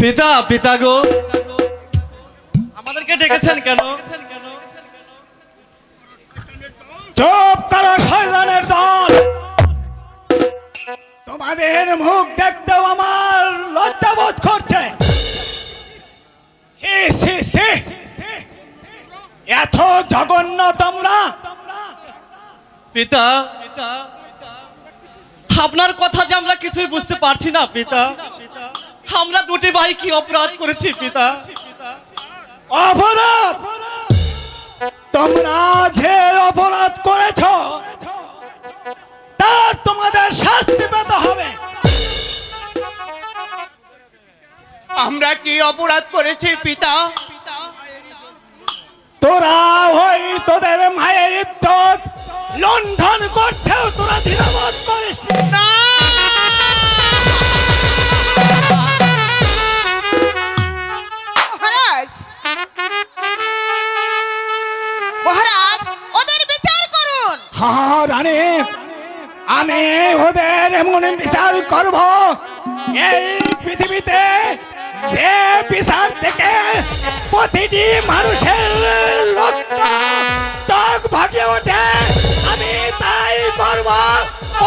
পিতা পিতা গো। আমাদেরকে ডেকেছেন কেন? চুপ করো শয়তানের দল। তোমাদের মুখ দেখতেও আমার লজ্জা বোধ করছে। এত জঘন্য তোমরা। পিতা আপনার কথা যে আমরা কিছুই বুঝতে পারছি না পিতা। আমরা দুটি ভাই কি অপরাধ করেছি পিতা? অপরাধ! তোমরা যে অপরাধ করেছ তার তোমাদের শাস্তি পেতে হবে। আমরা কি অপরাধ করেছি পিতা? তোরা ওই তোদের মায়ের ইজ্জত লণ্ঠন করতেও তোরা ধীরবোধ করিস নি। বিচার করব। এই পৃথিবীতে যে বিচার থেকে প্রতিটি মানুষের রক্ত চোখ ভাগিয়ে ওঠে, আমি তাই করব।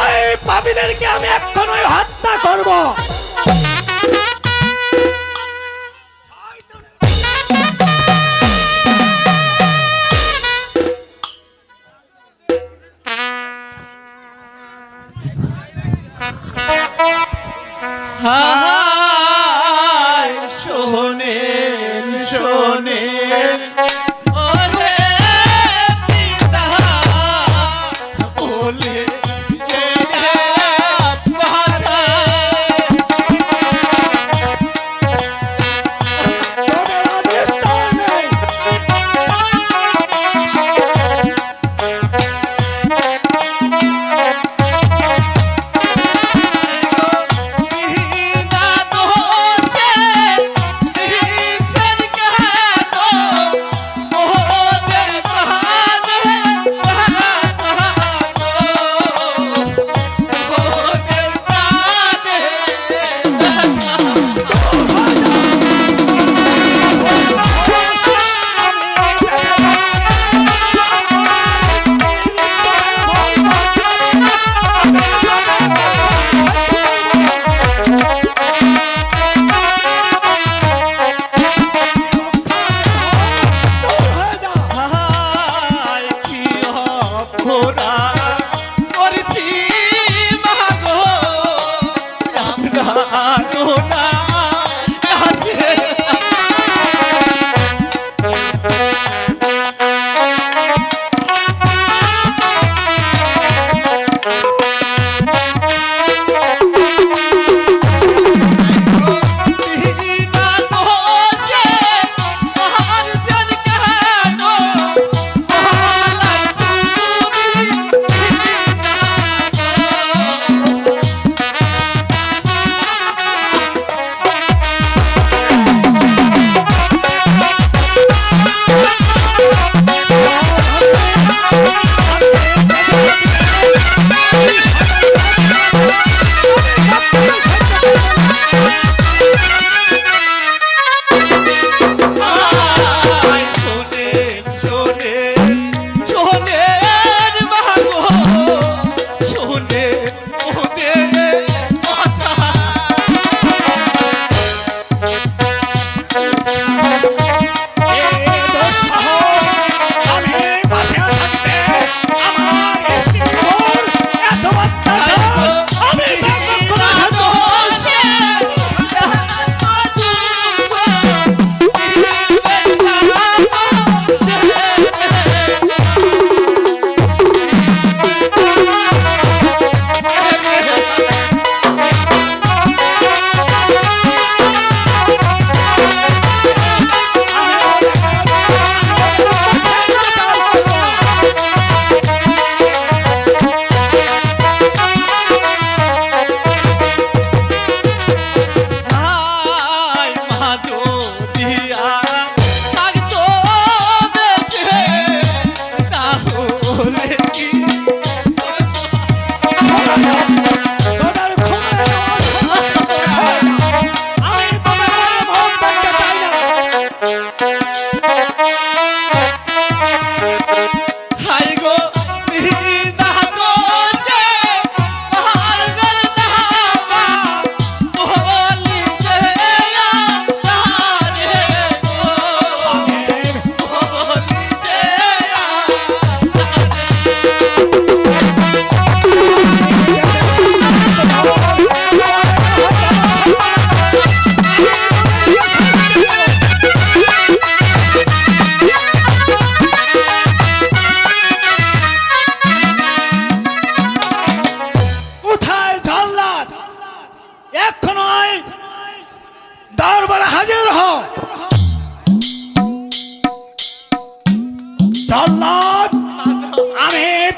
ওই পাপীদেরকে আমি এক্ষণই হত্যা করব। ha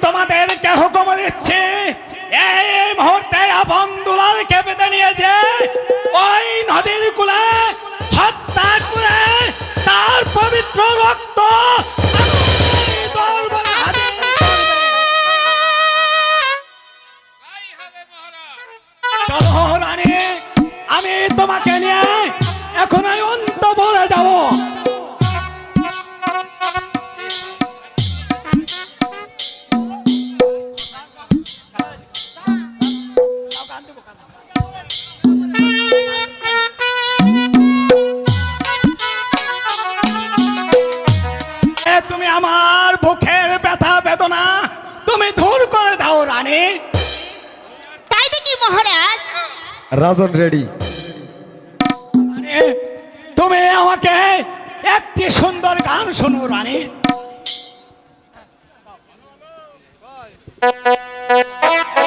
তোমাদেরকে হুকুম দিচ্ছি? এই মুহূর্তে আপন দুলালকে পেতে নিয়ে যে ওই নদীর কুলে হত্যা করে তার পবিত্র রক্ত আমি তোমাকে নিয়ে এখন অন্ত অন্তপুরে যাব। আমার বুকের ব্যথা বেদনা তুমি দূর করে দাও রানী। তাই নাকি মহারাজ? রাজন রেডি। তুমি আমাকে একটি সুন্দর গান শুনো রানী। ছোট